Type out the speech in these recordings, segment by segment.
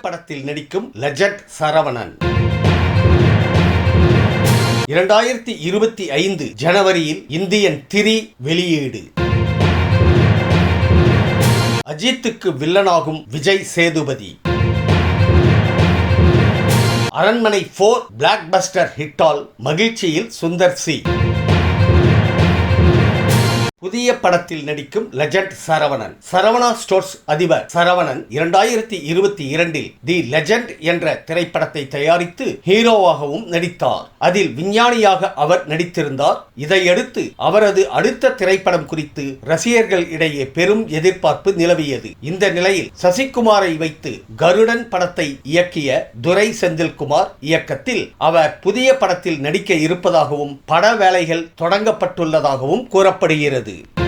படத்தில் நடிக்கும் லஜட் சரவணன். இரண்டாயிரத்தி இருபத்தி ஐந்து ஜனவரியில் இந்தியன் திரி வெளியீடு. அஜித்துக்கு வில்லனாகும் விஜய் சேதுபதி. அரண்மனை போர் பிளாக் பஸ்டர் ஹிட்டால் மகிழ்ச்சியில் சுந்தர் சி. புதிய படத்தில் நடிக்கும் லெஜண்ட் சரவணன். சரவணா ஸ்டோர்ஸ் அதிபர் சரவணன் இரண்டாயிரத்தி இருபத்தி இரண்டில் தி லெஜண்ட் என்ற திரைப்படத்தை தயாரித்து ஹீரோவாகவும் நடித்தார். அதில் விஞ்ஞானியாக அவர் நடித்திருந்தார். இதையடுத்து அவரது அடுத்த திரைப்படம் குறித்து ரசிகர்கள் இடையே பெரும் எதிர்பார்ப்பு நிலவியது. இந்த நிலையில் சசிகுமாரை வைத்து கருடன் படத்தை இயக்கிய துரை செந்தில்குமார் இயக்கத்தில் அவர் புதிய படத்தில் நடிக்க இருப்பதாகவும் பட வேலைகள் தொடங்கப்பட்டுள்ளதாகவும் கூறப்படுகிறது. உள்ளது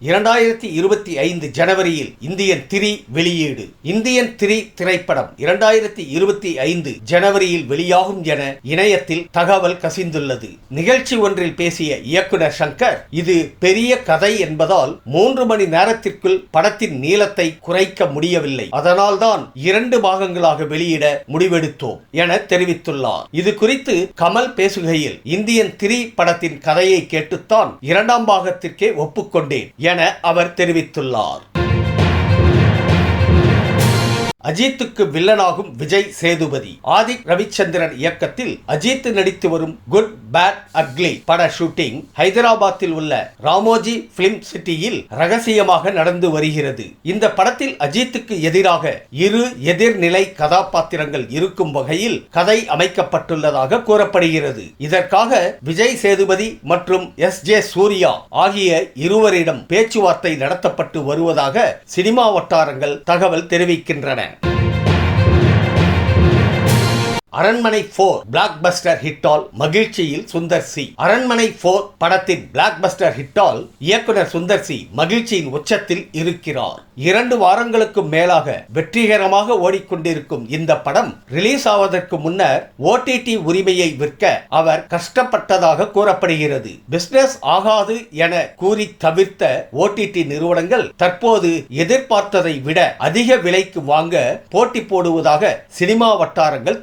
இரண்டாயிரத்தி இருபத்தி ஐந்து ஜனவரியில் இந்தியன் திரி வெளியீடு. இந்தியன் திரி திரைப்படம் இரண்டாயிரத்தி இருபத்தி ஐந்து ஜனவரியில் வெளியாகும் என இணையத்தில் தகவல் கசிந்துள்ளது. நிகழ்ச்சி ஒன்றில் பேசிய இயக்குனர் சங்கர் இது பெரிய கதை என்பதால் மூன்று மணி நேரத்திற்குள் படத்தின் நீளத்தை குறைக்க முடியவில்லை. அதனால்தான் இரண்டு பாகங்களாக வெளியிட முடிவெடுத்தோம் என தெரிவித்துள்ளார். இது குறித்து கமல் பேசுகையில் இந்தியன் திரி படத்தின் கதையை கேட்டுத்தான் இரண்டாம் பாகத்திற்கே ஒப்புக்கொண்டேன் என அவர் தெரிவித்துள்ளார். அஜித்துக்கு வில்லனாகும் விஜய் சேதுபதி. ஆதிக் ரவிச்சந்திரன் இயக்கத்தில் அஜித் நடித்து வரும் குட் பேட் அக்லி பட ஷூட்டிங் ஹைதராபாத்தில் உள்ள ராமோஜி பிலிம் சிட்டியில் ரகசியமாக நடந்து வருகிறது. இந்த படத்தில் அஜித்துக்கு எதிராக இரு எதிர்நிலை கதாபாத்திரங்கள் இருக்கும் வகையில் கதை அமைக்கப்பட்டுள்ளதாக கூறப்படுகிறது. இதற்காக விஜய் சேதுபதி மற்றும் எஸ் ஜே சூர்யா ஆகிய இருவரிடம் பேச்சுவார்த்தை நடத்தப்பட்டு வருவதாக சினிமா வட்டாரங்கள் தகவல் தெரிவிக்கின்றன. அரண்மனை போர் பிளாக் பஸ்டர் ஹிட்டால் மகிழ்ச்சியில் சுந்தர் சி. அரண்மனை போர் படத்தின் பிளாக் பஸ்டர் ஹிட்டால் இயக்குனர் சுந்தர் சி மகிழ்ச்சியின் உச்சத்தில் இருக்கிறார். இரண்டு வாரங்களுக்கு மேலாக வெற்றிகரமாக ஓடிக்கொண்டிருக்கும் இந்த படம் ரிலீஸ் ஆவதற்கு முன்னர் ஓடிடி உரிமையை விற்க அவர் கஷ்டப்பட்டதாக கூறப்படுகிறது. பிசினஸ் ஆகாது என கூறி தவிர்த்த ஓடிடி நிறுவனங்கள் தற்போது எதிர்பார்த்ததை விட அதிக விலைக்கு வாங்க போட்டி போடுவதாக சினிமா வட்டாரங்கள்